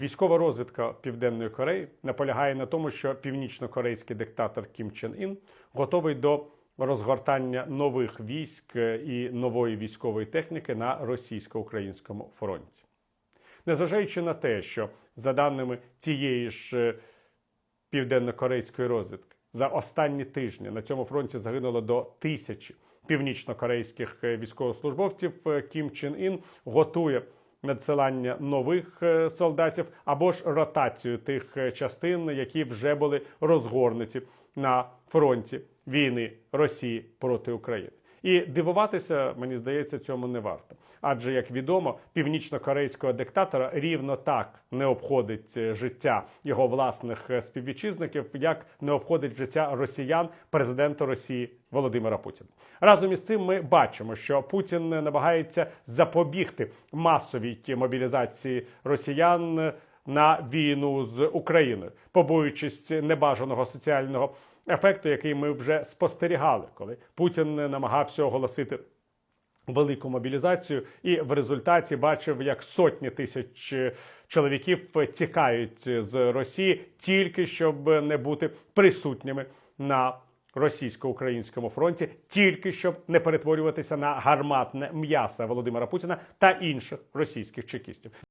Військова розвідка Південної Кореї наполягає на тому, що північно-корейський диктатор Кім Чен Ін готовий до розгортання нових військ е, і нової військової техніки на російсько-українському фронті. Незважаючи на те, що за даними цієї ж е, південно-корейської розвідки, за останні тижні на цьому фронті загинуло до тисячі північно-корейських е, військовослужбовців. Кім Чен Ін готує надсилання нових е, солдатів або ж ротацію тих е, частин, які вже були розгорнуті на фронті війни Росії проти України. І дивуватися, мені здається, цьому не варто. Адже, як відомо, північно-корейського диктатора рівно так не обходить е, життя його власних е, співвітчизників, як не обходить життя росіян президента Росії Володимира Путіна. Разом із цим ми бачимо, що Путін намагається запобігти масовій мобілізації росіян на війну з Україною, побоюючись небажаного соціального ефекту, який ми вже спостерігали, коли Путін намагався оголосити велику мобілізацію, і в результаті бачив, як сотні тисяч чоловіків тікають з Росії тільки щоб не бути присутніми на російсько-українському фронті, тільки щоб не перетворюватися на гарматне м'ясо Володимира Путіна та інших російських чекістів.